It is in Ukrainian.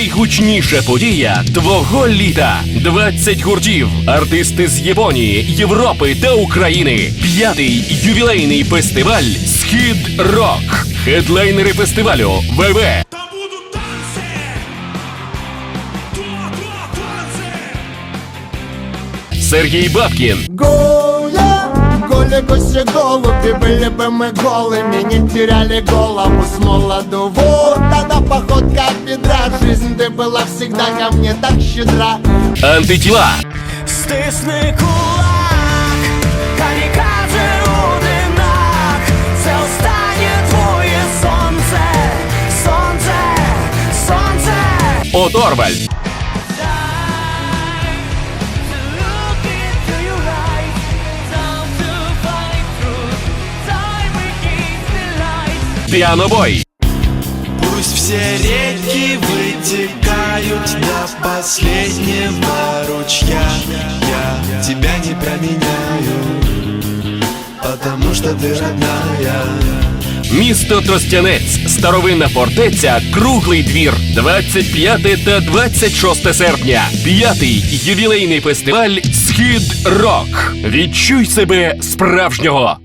найгучніша подія твого літа. 20 гуртів, артисти з Японії, Європи та України. П'ятий ювілейний фестиваль Схід Рок. Хедлайнери фестивалю ВВ. Та будуть танці! Туа-туа танці! Сергій Бабкін, Голя, Голя, Гося, голуби Были бы мы голыми, не теряли голову с молоду Вот она походка бедра Жизнь ты была всегда ко мне так щедра антитіла, Стисни кулак, камікадзе одинак, це останнє твоє сонце, сонце, сонце. Оторваль, Look into Все реки вытекают до последнего ручья Я тебя не променяю, потому что ты родная місто Тростянець, старовинна фортеця, круглий двір. 25 та 26 серпня. П'ятий ювілейний фестиваль Схід Рок. Відчуй себе справжнього.